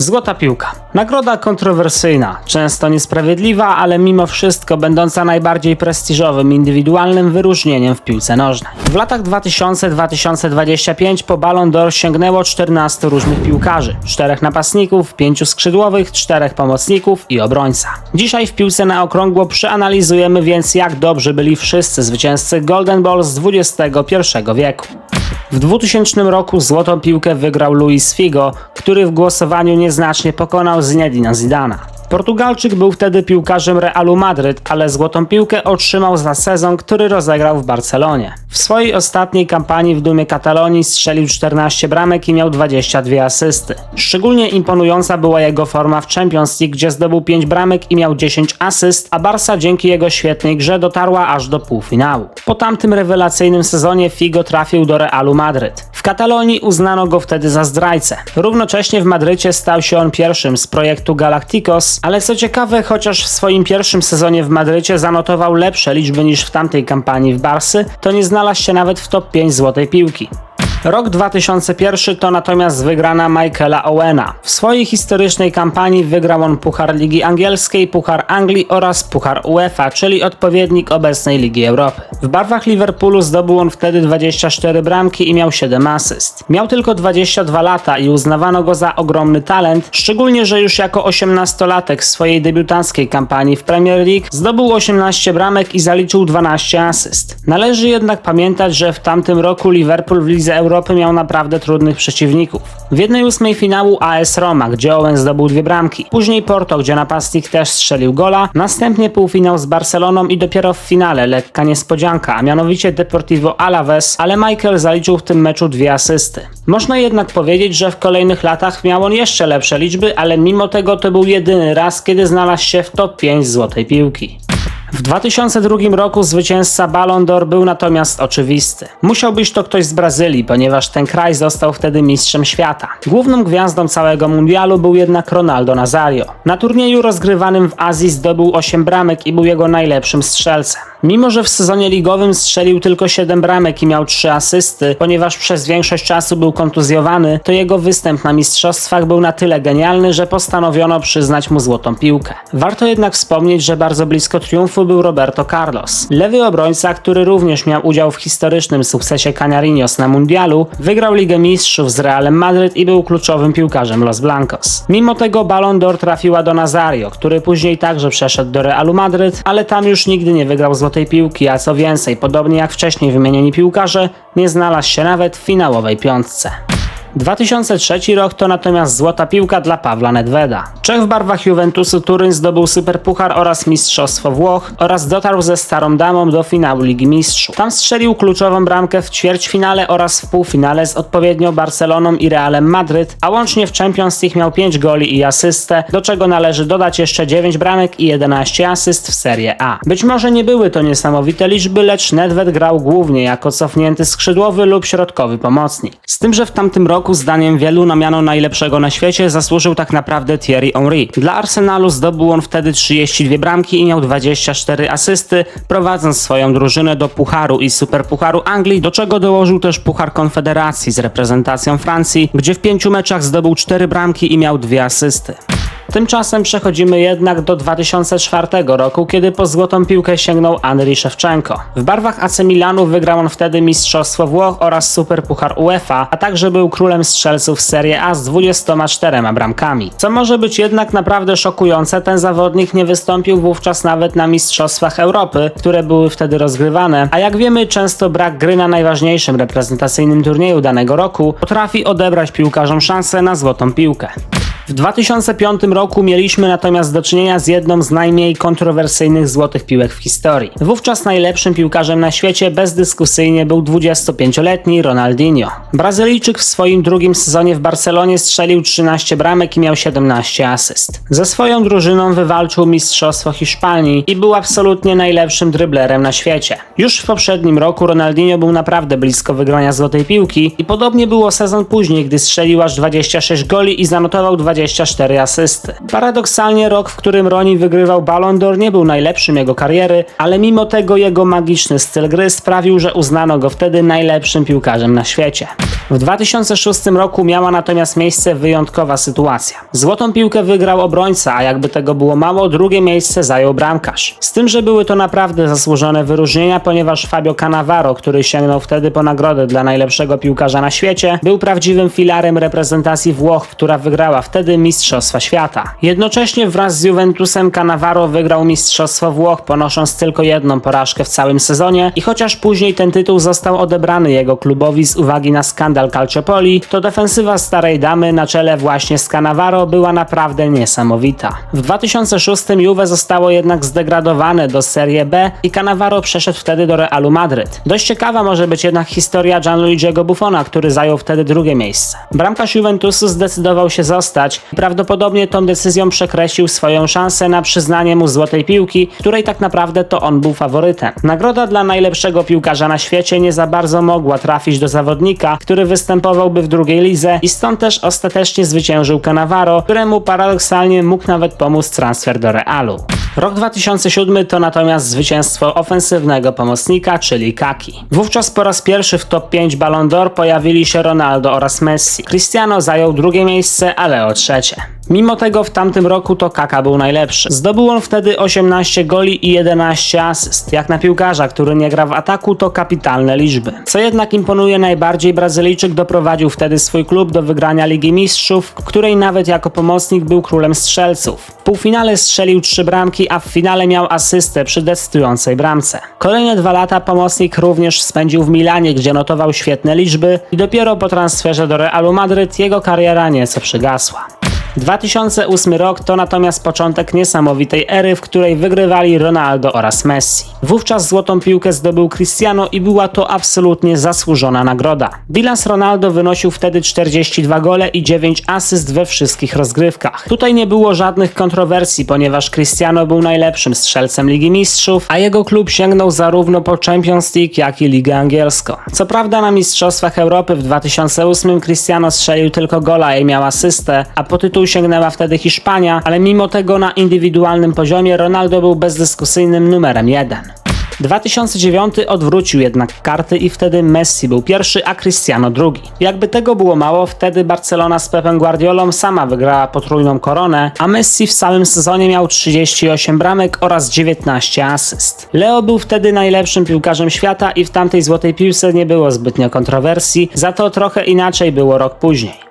Złota piłka. Nagroda kontrowersyjna, często niesprawiedliwa, ale mimo wszystko będąca najbardziej prestiżowym indywidualnym wyróżnieniem w piłce nożnej. W latach 2000-2025 po Ballon d'Or sięgnęło 14 różnych piłkarzy, 4 napastników, 5 skrzydłowych, 4 pomocników i obrońca. Dzisiaj w piłce na okrągło przeanalizujemy więc jak dobrze byli wszyscy zwycięzcy Golden Ball z XXI wieku. W 2000 roku złotą piłkę wygrał Luis Figo, który w głosowaniu nieznacznie pokonał Ronaldinha Zidana. Portugalczyk był wtedy piłkarzem Realu Madryt, ale złotą piłkę otrzymał za sezon, który rozegrał w Barcelonie. W swojej ostatniej kampanii w dumie Katalonii strzelił 14 bramek i miał 22 asysty. Szczególnie imponująca była jego forma w Champions League, gdzie zdobył 5 bramek i miał 10 asyst, a Barca dzięki jego świetnej grze dotarła aż do półfinału. Po tamtym rewelacyjnym sezonie Figo trafił do Realu Madryt. W Katalonii uznano go wtedy za zdrajcę. Równocześnie w Madrycie stał się on pierwszym z projektu Galacticos, ale co ciekawe, chociaż w swoim pierwszym sezonie w Madrycie zanotował lepsze liczby niż w tamtej kampanii w Barsy, to nie znalazł się nawet w top 5 złotej piłki. Rok 2001 to natomiast wygrana Michaela Owena. W swojej historycznej kampanii wygrał on Puchar Ligi Angielskiej, Puchar Anglii oraz Puchar UEFA, czyli odpowiednik obecnej Ligi Europy. W barwach Liverpoolu zdobył on wtedy 24 bramki i miał 7 asyst. Miał tylko 22 lata i uznawano go za ogromny talent, szczególnie, że już jako 18-latek w swojej debiutanckiej kampanii w Premier League zdobył 18 bramek i zaliczył 12 asyst. Należy jednak pamiętać, że w tamtym roku Liverpool w Lidze Europy miał naprawdę trudnych przeciwników. W jednej ósmej finału AS Roma, gdzie Owen zdobył dwie bramki, później Porto, gdzie napastnik też strzelił gola, następnie półfinał z Barceloną i dopiero w finale lekka niespodzianka, a mianowicie Deportivo Alaves, ale Michael zaliczył w tym meczu dwie asysty. Można jednak powiedzieć, że w kolejnych latach miał on jeszcze lepsze liczby, ale mimo tego to był jedyny raz, kiedy znalazł się w top 5 złotej piłki. W 2002 roku zwycięzca Ballon d'Or był natomiast oczywisty. Musiał być to ktoś z Brazylii, ponieważ ten kraj został wtedy mistrzem świata. Główną gwiazdą całego mundialu był jednak Ronaldo Nazario. Na turnieju rozgrywanym w Azji zdobył 8 bramek i był jego najlepszym strzelcem. Mimo, że w sezonie ligowym strzelił tylko 7 bramek i miał 3 asysty, ponieważ przez większość czasu był kontuzjowany, to jego występ na mistrzostwach był na tyle genialny, że postanowiono przyznać mu złotą piłkę. Warto jednak wspomnieć, że bardzo blisko triumfu był Roberto Carlos. Lewy obrońca, który również miał udział w historycznym sukcesie Canarinos na mundialu, wygrał Ligę Mistrzów z Realem Madryt i był kluczowym piłkarzem Los Blancos. Mimo tego Ballon d'Or trafiła do Nazario, który później także przeszedł do Realu Madryt, ale tam już nigdy nie wygrał złotej piłki, a co więcej, podobnie jak wcześniej wymienieni piłkarze, nie znalazł się nawet w finałowej piątce. 2003 rok to natomiast złota piłka dla Pawła Nedveda. Czech w barwach Juventusu Turyn zdobył Superpuchar oraz Mistrzostwo Włoch oraz dotarł ze Starą Damą do finału Ligi Mistrzów. Tam strzelił kluczową bramkę w ćwierćfinale oraz w półfinale z odpowiednio Barceloną i Realem Madryt, a łącznie w Champions League miał 5 goli i asystę, do czego należy dodać jeszcze 9 bramek i 11 asyst w Serie A. Być może nie były to niesamowite liczby, lecz Nedved grał głównie jako cofnięty skrzydłowy lub środkowy pomocnik. Z tym, że w tamtym roku roku zdaniem wielu na miano najlepszego na świecie zasłużył tak naprawdę Thierry Henry. Dla Arsenalu zdobył on wtedy 32 bramki i miał 24 asysty, prowadząc swoją drużynę do Pucharu i Superpucharu Anglii, do czego dołożył też Puchar Konfederacji z reprezentacją Francji, gdzie w pięciu meczach zdobył 4 bramki i miał dwie asysty. Tymczasem przechodzimy jednak do 2004 roku, kiedy po złotą piłkę sięgnął Andriy Szewczenko. W barwach AC Milanu wygrał on wtedy Mistrzostwo Włoch oraz Superpuchar UEFA, a także był królem strzelców Serie A z 24 bramkami. Co może być jednak naprawdę szokujące, ten zawodnik nie wystąpił wówczas nawet na Mistrzostwach Europy, które były wtedy rozgrywane, a jak wiemy często brak gry na najważniejszym reprezentacyjnym turnieju danego roku potrafi odebrać piłkarzom szansę na złotą piłkę. W 2005 roku mieliśmy natomiast do czynienia z jedną z najmniej kontrowersyjnych złotych piłek w historii. Wówczas najlepszym piłkarzem na świecie bezdyskusyjnie był 25-letni Ronaldinho. Brazylijczyk w swoim drugim sezonie w Barcelonie strzelił 13 bramek i miał 17 asyst. Ze swoją drużyną wywalczył Mistrzostwo Hiszpanii i był absolutnie najlepszym dryblerem na świecie. Już w poprzednim roku Ronaldinho był naprawdę blisko wygrania złotej piłki i podobnie było sezon później, gdy strzelił aż 26 goli i zanotował 24 asysty. Paradoksalnie rok, w którym Roni wygrywał Ballon d'Or nie był najlepszym jego kariery, ale mimo tego jego magiczny styl gry sprawił, że uznano go wtedy najlepszym piłkarzem na świecie. W 2006 roku miała natomiast miejsce wyjątkowa sytuacja. Złotą piłkę wygrał obrońca, a jakby tego było mało, drugie miejsce zajął bramkarz. Z tym, że były to naprawdę zasłużone wyróżnienia, ponieważ Fabio Cannavaro, który sięgnął wtedy po nagrodę dla najlepszego piłkarza na świecie, był prawdziwym filarem reprezentacji Włoch, która wygrała wtedy Mistrzostwa Świata. Jednocześnie wraz z Juventusem Cannavaro wygrał Mistrzostwo Włoch, ponosząc tylko jedną porażkę w całym sezonie i chociaż później ten tytuł został odebrany jego klubowi z uwagi na skandal Calciopoli, to defensywa starej damy na czele właśnie z Cannavaro była naprawdę niesamowita. W 2006 Juve zostało jednak zdegradowane do Serie B i Cannavaro przeszedł wtedy do Realu Madryt. Dość ciekawa może być jednak historia Gianluigiego Buffona, który zajął wtedy drugie miejsce. Bramkarz Juventusu zdecydował się zostać i prawdopodobnie tą decyzją przekreślił swoją szansę na przyznanie mu złotej piłki, której tak naprawdę to on był faworytem. Nagroda dla najlepszego piłkarza na świecie nie za bardzo mogła trafić do zawodnika, który występowałby w drugiej lidze i stąd też ostatecznie zwyciężył Cannavaro, któremu paradoksalnie mógł nawet pomóc transfer do Realu. Rok 2007 to natomiast zwycięstwo ofensywnego pomocnika, czyli Kaki. Wówczas po raz pierwszy w top 5 Ballon d'Or pojawili się Ronaldo oraz Messi. Cristiano zajął drugie miejsce, a Leo trzecie. Mimo tego w tamtym roku to Kaka był najlepszy. Zdobył on wtedy 18 goli i 11 asyst. Jak na piłkarza, który nie gra w ataku, to kapitalne liczby. Co jednak imponuje najbardziej, Brazylijczyk doprowadził wtedy swój klub do wygrania Ligi Mistrzów, której nawet jako pomocnik był królem strzelców. W półfinale strzelił trzy bramki, a w finale miał asystę przy decydującej bramce. Kolejne dwa lata pomocnik również spędził w Milanie, gdzie notował świetne liczby i dopiero po transferze do Realu Madryt jego kariera nieco przygasła. 2008 rok to natomiast początek niesamowitej ery, w której wygrywali Ronaldo oraz Messi. Wówczas złotą piłkę zdobył Cristiano i była to absolutnie zasłużona nagroda. Bilans Ronaldo wynosił wtedy 42 gole i 9 asyst we wszystkich rozgrywkach. Tutaj nie było żadnych kontrowersji, ponieważ Cristiano był najlepszym strzelcem Ligi Mistrzów, a jego klub sięgnął zarówno po Champions League, jak i Ligę Angielską. Co prawda na Mistrzostwach Europy w 2008 Cristiano strzelił tylko gola i miał asystę, a po tytuł sięgnęła wtedy Hiszpania, ale mimo tego na indywidualnym poziomie Ronaldo był bezdyskusyjnym numerem jeden. 2009 odwrócił jednak karty i wtedy Messi był pierwszy, a Cristiano drugi. Jakby tego było mało, wtedy Barcelona z Pepem Guardiolą sama wygrała potrójną koronę, a Messi w samym sezonie miał 38 bramek oraz 19 asyst. Leo był wtedy najlepszym piłkarzem świata i w tamtej złotej piłce nie było zbytnio kontrowersji, za to trochę inaczej było rok później.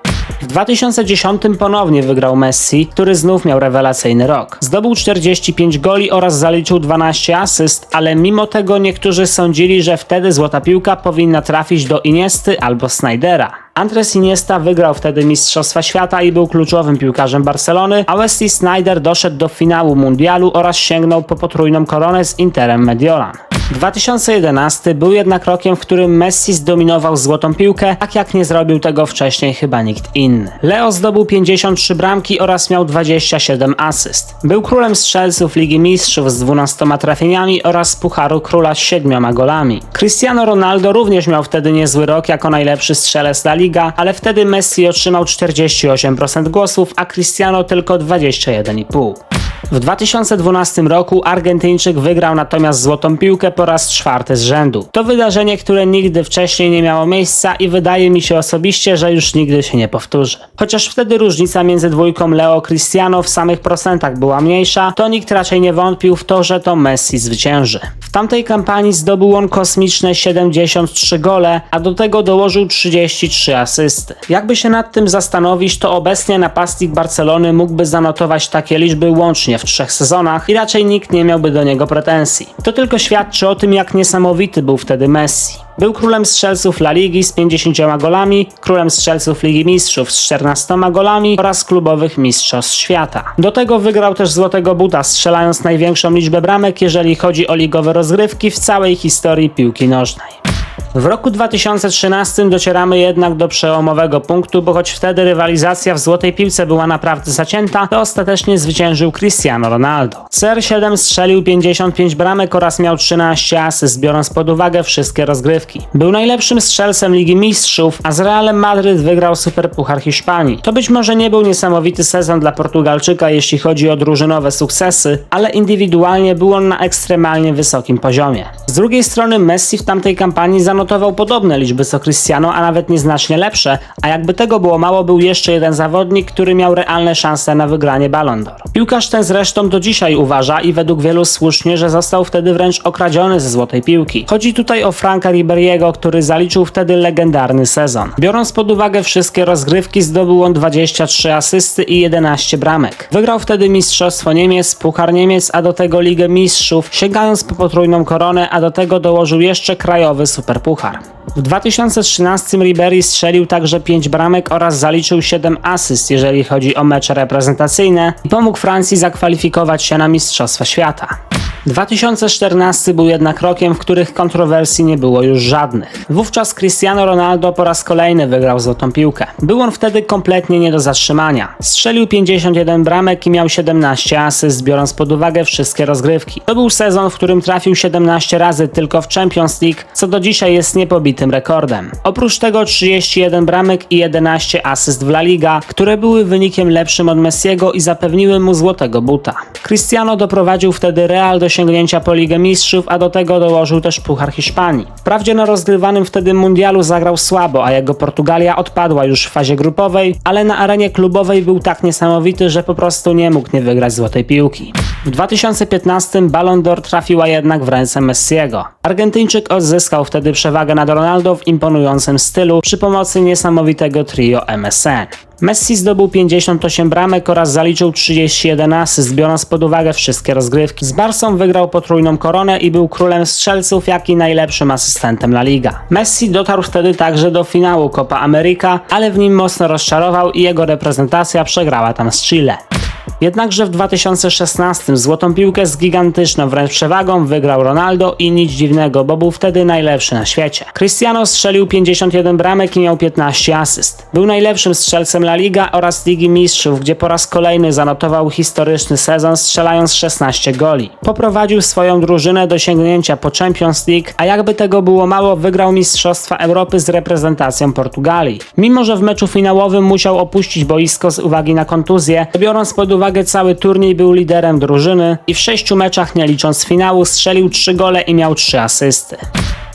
W 2010 ponownie wygrał Messi, który znów miał rewelacyjny rok. Zdobył 45 goli oraz zaliczył 12 asyst, ale mimo tego niektórzy sądzili, że wtedy złota piłka powinna trafić do Iniesty albo Snydera. Andres Iniesta wygrał wtedy Mistrzostwa Świata i był kluczowym piłkarzem Barcelony, a Wesley Snyder doszedł do finału mundialu oraz sięgnął po potrójną koronę z Interem Mediolan. 2011 był jednak rokiem, w którym Messi zdominował złotą piłkę, tak jak nie zrobił tego wcześniej chyba nikt inny. Leo zdobył 53 bramki oraz miał 27 asyst. Był królem strzelców Ligi Mistrzów z 12 trafieniami oraz Pucharu Króla z 7 golami. Cristiano Ronaldo również miał wtedy niezły rok jako najlepszy strzelec La Liga, ale wtedy Messi otrzymał 48% głosów, a Cristiano tylko 21,5%. W 2012 roku Argentyńczyk wygrał natomiast złotą piłkę po raz czwarty z rzędu. To wydarzenie, które nigdy wcześniej nie miało miejsca i wydaje mi się osobiście, że już nigdy się nie powtórzy. Chociaż wtedy różnica między dwójką Leo Cristiano w samych procentach była mniejsza, to nikt raczej nie wątpił w to, że to Messi zwycięży. W tamtej kampanii zdobył on kosmiczne 73 gole, a do tego dołożył 33 asysty. Jakby się nad tym zastanowić, to obecnie napastnik Barcelony mógłby zanotować takie liczby łącznie w trzech sezonach i raczej nikt nie miałby do niego pretensji. To tylko świadczy o tym, jak niesamowity był wtedy Messi. Był królem strzelców La Ligi z 50 golami, królem strzelców Ligi Mistrzów z 14 golami oraz klubowych mistrzostw świata. Do tego wygrał też złotego buta, strzelając największą liczbę bramek, jeżeli chodzi o ligowe rozgrywki w całej historii piłki nożnej. W roku 2013 docieramy jednak do przełomowego punktu, bo choć wtedy rywalizacja w złotej piłce była naprawdę zacięta, to ostatecznie zwyciężył Cristiano Ronaldo. CR7 strzelił 55 bramek oraz miał 13 asyst, biorąc pod uwagę wszystkie rozgrywki. Był najlepszym strzelcem Ligi Mistrzów, a z Realem Madryt wygrał Superpuchar Hiszpanii. To być może nie był niesamowity sezon dla Portugalczyka, jeśli chodzi o drużynowe sukcesy, ale indywidualnie był on na ekstremalnie wysokim poziomie. Z drugiej strony Messi w tamtej kampanii zanotował podobne liczby co Cristiano, a nawet nieznacznie lepsze, a jakby tego było mało, był jeszcze jeden zawodnik, który miał realne szanse na wygranie Ballon d'Or. Piłkarz ten zresztą do dzisiaj uważa i według wielu słusznie, że został wtedy wręcz okradziony ze złotej piłki. Chodzi tutaj o Franka Riberiego, który zaliczył wtedy legendarny sezon. Biorąc pod uwagę wszystkie rozgrywki, zdobył on 23 asysty i 11 bramek. Wygrał wtedy Mistrzostwo Niemiec, Puchar Niemiec, a do tego Ligę Mistrzów, sięgając po potrójną koronę, a do tego dołożył jeszcze krajowy superpuchar. W 2013 Ribery strzelił także 5 bramek oraz zaliczył 7 asyst, jeżeli chodzi o mecze reprezentacyjne i pomógł Francji zakwalifikować się na Mistrzostwa Świata. 2014 był jednak rokiem, w których kontrowersji nie było już żadnych. Wówczas Cristiano Ronaldo po raz kolejny wygrał złotą piłkę. Był on wtedy kompletnie nie do zatrzymania. Strzelił 51 bramek i miał 17 asyst, biorąc pod uwagę wszystkie rozgrywki. To był sezon, w którym trafił 17 razy tylko w Champions League, co do dzisiaj jest niepobitym rekordem. Oprócz tego 31 bramek i 11 asyst w La Liga, które były wynikiem lepszym od Messiego i zapewniły mu złotego buta. Cristiano doprowadził wtedy Real do sięgnięcia po Ligę Mistrzów, a do tego dołożył też Puchar Hiszpanii. Wprawdzie na rozgrywanym wtedy mundialu zagrał słabo, a jego Portugalia odpadła już w fazie grupowej, ale na arenie klubowej był tak niesamowity, że po prostu nie mógł nie wygrać złotej piłki. W 2015 Ballon d'Or trafiła jednak w ręce Messiego. Argentyńczyk odzyskał wtedy przewagę nad Ronaldo w imponującym stylu przy pomocy niesamowitego trio MSN. Messi zdobył 58 bramek oraz zaliczył 31 asyst, biorąc pod uwagę wszystkie rozgrywki. Z Barsą wygrał potrójną koronę i był królem strzelców, jak i najlepszym asystentem La Liga. Messi dotarł wtedy także do finału Copa America, ale w nim mocno rozczarował i jego reprezentacja przegrała tam z Chile. Jednakże w 2016 złotą piłkę z gigantyczną wręcz przewagą wygrał Ronaldo i nic dziwnego, bo był wtedy najlepszy na świecie. Cristiano strzelił 51 bramek i miał 15 asyst. Był najlepszym strzelcem La Liga oraz Ligi Mistrzów, gdzie po raz kolejny zanotował historyczny sezon strzelając 16 goli. Poprowadził swoją drużynę do sięgnięcia po Champions League, a jakby tego było mało, wygrał Mistrzostwa Europy z reprezentacją Portugalii. Mimo, że w meczu finałowym musiał opuścić boisko z uwagi na kontuzję, biorąc pod uwagę cały turniej był liderem drużyny i w sześciu meczach nie licząc finału strzelił 3 gole i miał 3 asysty.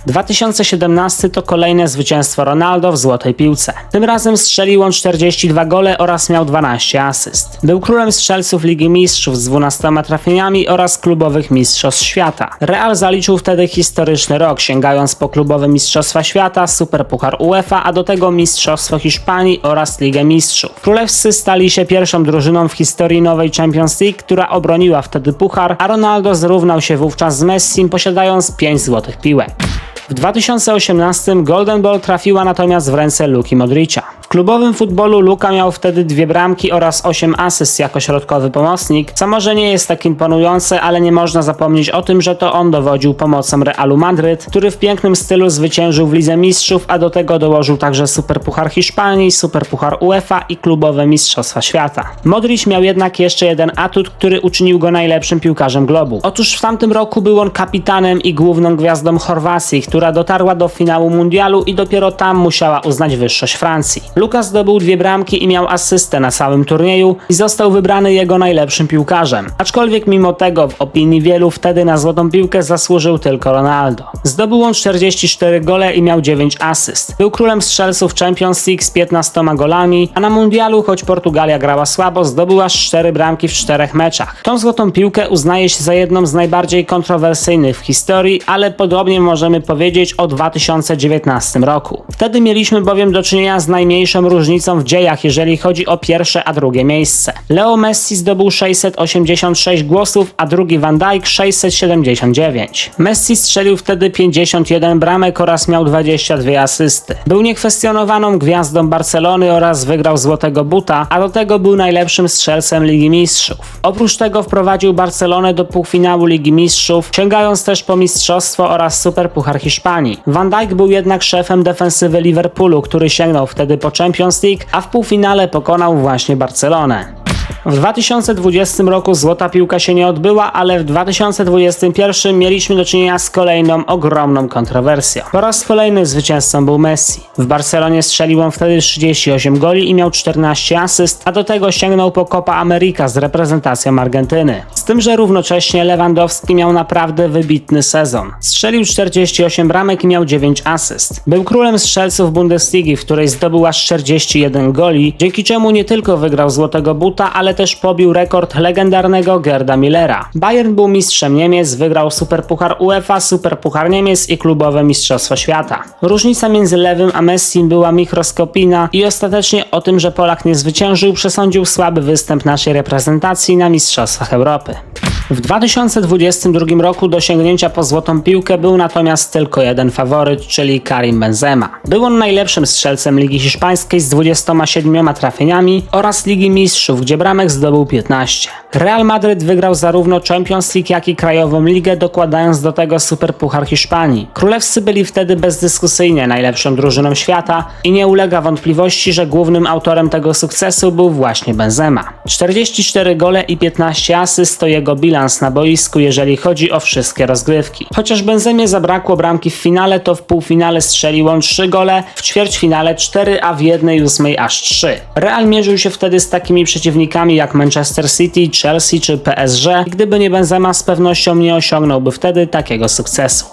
2017 to kolejne zwycięstwo Ronaldo w złotej piłce. Tym razem strzelił on 42 gole oraz miał 12 asyst. Był królem strzelców Ligi Mistrzów z 12 trafieniami oraz klubowych mistrzostw świata. Real zaliczył wtedy historyczny rok, sięgając po klubowe mistrzostwa świata, superpuchar UEFA, a do tego mistrzostwo Hiszpanii oraz Ligę Mistrzów. Królewscy stali się pierwszą drużyną w historii nowej Champions League, która obroniła wtedy puchar, a Ronaldo zrównał się wówczas z Messim, posiadając 5 złotych piłek. W 2018 Golden Ball trafiła natomiast w ręce Luki Modricia. W klubowym futbolu Luka miał wtedy dwie bramki oraz 8 asyst jako środkowy pomocnik, co może nie jest tak imponujące, ale nie można zapomnieć o tym, że to on dowodził pomocą Realu Madryt, który w pięknym stylu zwyciężył w Lidze Mistrzów, a do tego dołożył także Superpuchar Hiszpanii, Superpuchar UEFA i klubowe Mistrzostwa Świata. Modric miał jednak jeszcze jeden atut, który uczynił go najlepszym piłkarzem globu. Otóż w tamtym roku był on kapitanem i główną gwiazdą Chorwacji, która dotarła do finału mundialu i dopiero tam musiała uznać wyższość Francji. Lukas zdobył dwie bramki i miał asystę na całym turnieju i został wybrany jego najlepszym piłkarzem. Aczkolwiek mimo tego w opinii wielu wtedy na złotą piłkę zasłużył tylko Ronaldo. Zdobył on 44 gole i miał 9 asyst. Był królem strzelców Champions League z 15 golami, a na mundialu, choć Portugalia grała słabo, zdobył aż 4 bramki w 4 meczach. Tą złotą piłkę uznaje się za jedną z najbardziej kontrowersyjnych w historii, ale podobnie możemy powiedzieć o 2019 roku. Wtedy mieliśmy bowiem do czynienia z najmniejszą różnicą w dziejach, jeżeli chodzi o pierwsze a drugie miejsce. Leo Messi zdobył 686 głosów, a drugi Van Dijk 679. Messi strzelił wtedy 51 bramek oraz miał 22 asysty. Był niekwestionowaną gwiazdą Barcelony oraz wygrał złotego buta, a do tego był najlepszym strzelcem Ligi Mistrzów. Oprócz tego wprowadził Barcelonę do półfinału Ligi Mistrzów, sięgając też po mistrzostwo oraz Superpuchar Hiszpanii. Van Dijk był jednak szefem defensywy Liverpoolu, który sięgnął wtedy po Champions League, a w półfinale pokonał właśnie Barcelonę. W 2020 roku złota piłka się nie odbyła, ale w 2021 mieliśmy do czynienia z kolejną ogromną kontrowersją. Po raz kolejny zwycięzcą był Messi. W Barcelonie strzelił on wtedy 38 goli i miał 14 asyst, a do tego sięgnął po Copa America z reprezentacją Argentyny. Z tym, że równocześnie Lewandowski miał naprawdę wybitny sezon. Strzelił 48 bramek i miał 9 asyst. Był królem strzelców Bundesligi, w której zdobył aż 41 goli, dzięki czemu nie tylko wygrał złotego buta, ale też pobił rekord legendarnego Gerda Millera. Bayern był mistrzem Niemiec, wygrał Superpuchar UEFA, Superpuchar Niemiec i klubowe Mistrzostwo Świata. Różnica między Lewym a Messim była mikroskopijna i ostatecznie o tym, że Polak nie zwyciężył, przesądził słaby występ naszej reprezentacji na Mistrzostwach Europy. W 2022 roku do sięgnięcia po złotą piłkę był natomiast tylko jeden faworyt, czyli Karim Benzema. Był on najlepszym strzelcem Ligi Hiszpańskiej z 27 trafieniami oraz Ligi Mistrzów, gdzie bramek zdobył 15. Real Madryt wygrał zarówno Champions League, jak i Krajową Ligę, dokładając do tego Superpuchar Hiszpanii. Królewscy byli wtedy bezdyskusyjnie najlepszą drużyną świata i nie ulega wątpliwości, że głównym autorem tego sukcesu był właśnie Benzema. 44 gole i 15 asyst to jego bilans na boisku, jeżeli chodzi o wszystkie rozgrywki. Chociaż Benzemie zabrakło bramki w finale, to w półfinale strzelił on 3 gole, w ćwierćfinale 4, a w jednej ósmej aż 3. Real mierzył się wtedy z takimi przeciwnikami jak Manchester City, Chelsea czy PSG gdyby nie Benzema z pewnością nie osiągnąłby wtedy takiego sukcesu.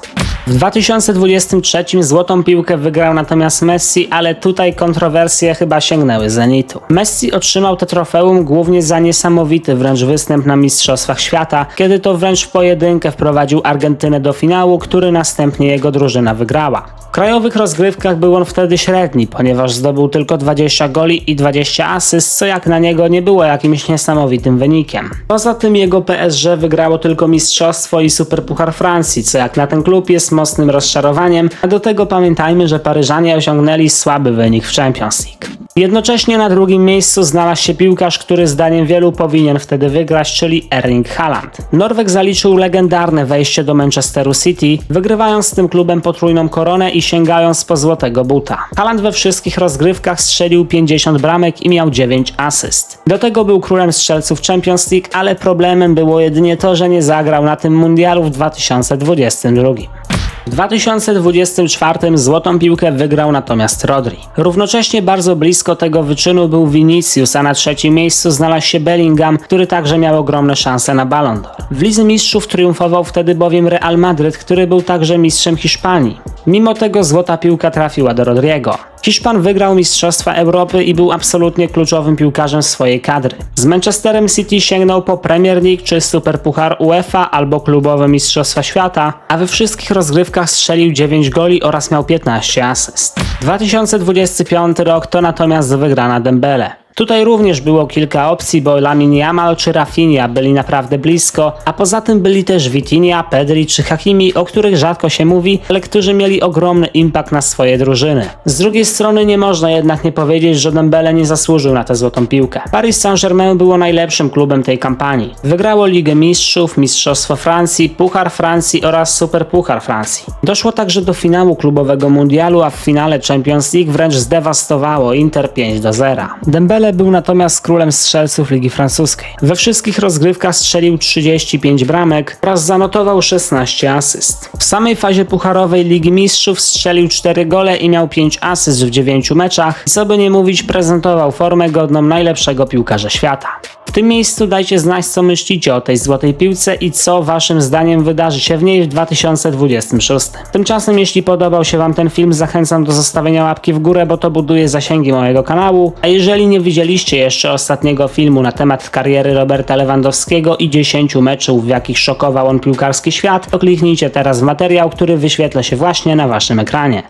W 2023 złotą piłkę wygrał natomiast Messi, ale tutaj kontrowersje chyba sięgnęły zenitu. Messi otrzymał to trofeum głównie za niesamowity wręcz występ na Mistrzostwach Świata, kiedy to wręcz w pojedynkę wprowadził Argentynę do finału, który następnie jego drużyna wygrała. W krajowych rozgrywkach był on wtedy średni, ponieważ zdobył tylko 20 goli i 20 asyst, co jak na niego nie było jakimś niesamowitym wynikiem. Poza tym jego PSG wygrało tylko Mistrzostwo i Superpuchar Francji, co jak na ten klub jest mocnym rozczarowaniem, a do tego pamiętajmy, że Paryżanie osiągnęli słaby wynik w Champions League. Jednocześnie na drugim miejscu znalazł się piłkarz, który zdaniem wielu powinien wtedy wygrać, czyli Erling Haaland. Norweg zaliczył legendarne wejście do Manchesteru City, wygrywając z tym klubem potrójną koronę i sięgając po złotego buta. Haaland we wszystkich rozgrywkach strzelił 50 bramek i miał 9 asyst. Do tego był królem strzelców Champions League, ale problemem było jedynie to, że nie zagrał na tym mundialu w 2022. W 2024 złotą piłkę wygrał natomiast Rodri. Równocześnie bardzo blisko tego wyczynu był Vinicius, a na trzecim miejscu znalazł się Bellingham, który także miał ogromne szanse na Ballon d'Or. W Lidze Mistrzów triumfował wtedy bowiem Real Madryt, który był także mistrzem Hiszpanii. Mimo tego złota piłka trafiła do Rodriego. Hiszpan wygrał Mistrzostwa Europy i był absolutnie kluczowym piłkarzem swojej kadry. Z Manchesterem City sięgnął po Premier League czy Superpuchar UEFA albo klubowe Mistrzostwa Świata, a we wszystkich rozgrywkach strzelił 9 goli oraz miał 15 asyst. 2025 rok to natomiast wygrana Dembele. Tutaj również było kilka opcji, bo Lamin Yamal czy Rafinha byli naprawdę blisko, a poza tym byli też Vitinha, Pedri czy Hakimi, o których rzadko się mówi, ale którzy mieli ogromny impact na swoje drużyny. Z drugiej strony nie można jednak nie powiedzieć, że Dembele nie zasłużył na tę złotą piłkę. Paris Saint-Germain było najlepszym klubem tej kampanii. Wygrało Ligę Mistrzów, Mistrzostwo Francji, Puchar Francji oraz Superpuchar Francji. Doszło także do finału klubowego mundialu, a w finale Champions League wręcz zdewastowało Inter 5 do 0. Dembele był natomiast królem strzelców Ligi Francuskiej. We wszystkich rozgrywkach strzelił 35 bramek oraz zanotował 16 asyst. W samej fazie pucharowej Ligi Mistrzów strzelił 4 gole i miał 5 asyst w 9 meczach i co by nie mówić prezentował formę godną najlepszego piłkarza świata. W tym miejscu dajcie znać co myślicie o tej złotej piłce i co waszym zdaniem wydarzy się w niej w 2026. Tymczasem jeśli podobał się wam ten film zachęcam do zostawienia łapki w górę, bo to buduje zasięgi mojego kanału, a jeżeli nie widzieliście jeszcze ostatniego filmu na temat kariery Roberta Lewandowskiego i 10 meczów w jakich szokował on piłkarski świat, to kliknijcie teraz w materiał, który wyświetla się właśnie na waszym ekranie.